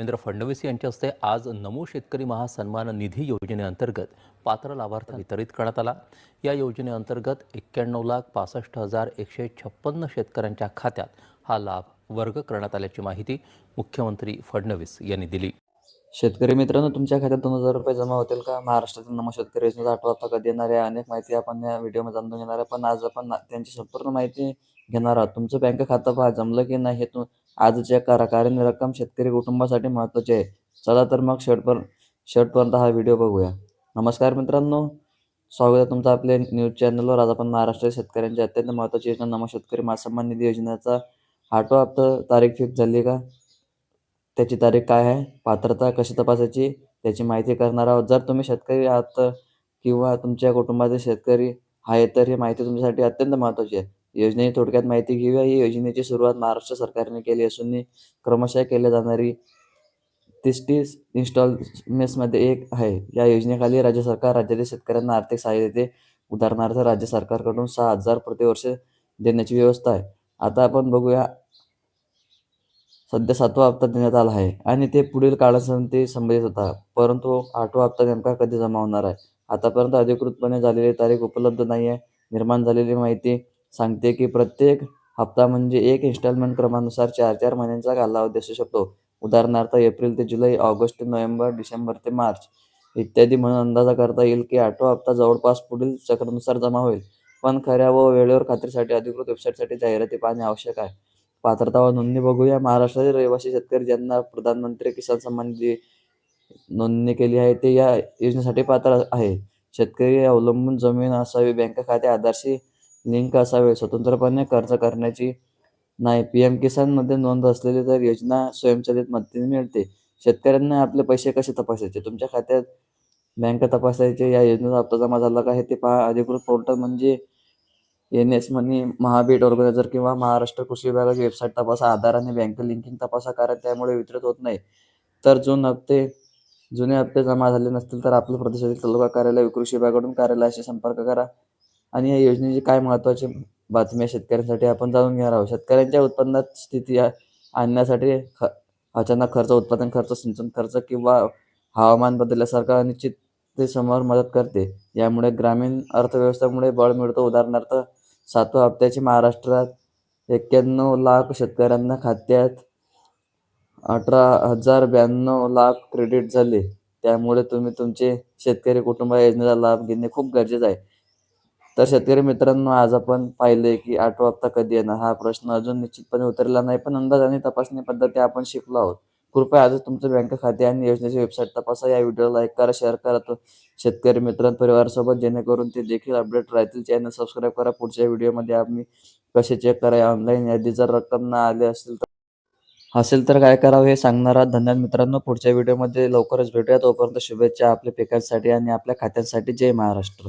देवेंद्र फडणवीस यांच्या हस्ते आज नमो शेतकरी महासन्मान निधी योजनेअंतर्गत पात्र लाभार्थी वितरित करण्यात आला. या योजनेअंतर्गत एक्क्याण्णव लाख पासष्ट हजार एकशे छप्पन्न शेतकऱ्यांच्या खात्यात हा लाभ वर्ग करण्यात आल्याची माहिती मुख्यमंत्री फडणवीस यांनी दिली. शेतकरी मित्रांनो तुमच्या खात्यात दोन हजार रुपये जमा होतील का? महाराष्ट्रातील नमो शेतकरी योजनेचा आठवा हप्ता कधी येणार आहे? अनेक माहिती आपण या व्हिडिओमध्ये जाणून घेणार आहे पण आज आपण त्यांची संपूर्ण माहिती घेणार आहोत. तुमचं बँक खातं पहा जमलं की नाही हे आजच्या आज रक्कम शेतकरी कुटुंबासाठी महत्त्वाची आहे. चला तर मग शेवटपर्यंत शेवटपर्यंत हा व्हिडिओ बघूया. नमस्कार मित्रांनो. स्वागत आहे तुमचं आपल्या न्यूज चॅनलवर. आज आपण महाराष्ट्रातील शेतकऱ्यांची अत्यंत महत्त्वाची योजना नमो शेतकरी मासन्मान निधी योजनेचा आठवा हप्ता तारीख फिक्स झाली का? त्याची तारीख काय आहे? पात्रता कशी तपासायची? त्याची माहिती करणार आहोत. जर तुम्ही शेतकरी आहात किंवा तुमच्या कुटुंबातील शेतकरी आहे तर ही माहिती तुमच्यासाठी अत्यंत महत्त्वाची आहे. योजनेची थोडक्यात माहिती घेऊया. ही योजनेची सुरुवात महाराष्ट्र सरकारने केली असून ही क्रमशः केल्या जाणारी तिस्टीस इन्स्टॉलमेंट्समध्ये एक आहे. या योजनेखाली राज्य सरकार राज्यातील शेतकऱ्यांना आर्थिक सहाय्य देते. उदाहरणार्थ राज्य सरकारकडून सहा हजार प्रतिवर्ष देण्याची व्यवस्था आहे. आता आपण बघूया सध्या सातवा हप्ता देण्यात आला आहे आणि ते पुढील काळासाठी संबंधित होता. परंतु आठवा हप्ता नेमका कधी जमा होणार आहे? आतापर्यंत अधिकृतपणे झालेली तारीख उपलब्ध नाही आहे निर्माण झालेली माहिती सांगते की प्रत्येक हप्ता म्हणजे एक इन्स्टॉलमेंट क्रमानुसार चार चार महिन्यांचा कालावधी असू शकतो. उदाहरणार्थ एप्रिल ते जुलै ऑगस्ट नोव्हेंबर डिसेंबर ते मार्च इत्यादी म्हणून अंदाजा करता येईल की आठवा हप्ता जवळपास पुढील चक्रानुसार जमा होईल. पण खऱ्या व वेळेवर खात्रीसाठी अधिकृत वेबसाईटसाठी जाहिराती पाहणे आवश्यक आहे. पात्रता व नोंदणी बघूया. महाराष्ट्रातील रहिवासी शेतकरी ज्यांना प्रधानमंत्री किसान सन्मान निधी नोंदणी केली आहे ते या योजनेसाठी पात्र आहे. शेतकरी अवलंबून जमीन असावी बँक खाते आधारशी लिंक असावे. स्वतंत्रपणे कर्ज करण्याची नाही. पी एम किसानमध्ये नोंद असलेली तर योजना स्वयंचलित मदतीने मिळते. शेतकऱ्यांना आपले पैसे कसे तपासायचे? तुमच्या खात्यात बँक तपासायचे. या योजनेचा हप्ता जमा झाला का? हे ते पहा. अधिकृत पोर्टल म्हणजे एन एस मनी महाबीट ऑर्गनायझर किंवा महाराष्ट्र कृषी विभागाची वेबसाईट तपासा. आधार आणि बँक लिंकिंग तपासा कारण त्यामुळे वितरित होत नाही. तर जून हप्ते जुने हप्ते जमा झाले नसतील तर आपल्या प्रदेशातील तालुका कार्यालय कृषी विभागाकडून कार्यालयाशी संपर्क करा. आणि या योजनेची काय महत्त्वाची बातम्या शेतकऱ्यांसाठी आपण जाणून घेणार आहोत. शेतकऱ्यांच्या उत्पन्नात स्थिती आणण्यासाठी ख अचानक खर्च उत्पादन खर्च सिंचन खर्च किंवा हवामान बदलल्यासारखा अनिश्चिततेसमोर मदत करते. यामुळे ग्रामीण अर्थव्यवस्थेमुळे बळ मिळतो. उदाहरणार्थ सातव्या हप्त्याची महाराष्ट्रात एक्क्याण्णव लाख शेतकऱ्यांना खात्यात अठरा हजार ब्याण्णव लाख क्रेडिट झाले. त्यामुळे तुम्ही तुमचे शेतकरी कुटुंब योजनेचा लाभ घेणे खूप गरजेचं आहे. तर शेतकरी मित्रांनो आज आपण पाहिले की आठवा हप्ता कधी येणार? हा प्रश्न अजून निश्चितपणे उतरला नाही पण अंदाज आणि तपासणी पद्धती आपण शिकलो आहोत. कृपया आजच तुमचं बँक खाते आणि योजनेची वेबसाईट तपासा. या व्हिडिओला लाईक करा शेअर करा. तो शेतकरी मित्रां परिवारासोबत जेणेकरून ते देखील अपडेट राहतील. चॅनल सबस्क्राईब करा. पुढच्या व्हिडिओमध्ये आम्ही कसे चेक करा ऑनलाईन यादी जर रक्कम न आली असेल तर असेल तर काय करावं हे सांगणार आहात. धन्यवाद मित्रांनो. पुढच्या व्हिडिओमध्ये लवकरच भेटूया. तोपर्यंत शुभेच्छा आपल्या पिकांसाठी आणि आपल्या खात्यांसाठी. जय महाराष्ट्र.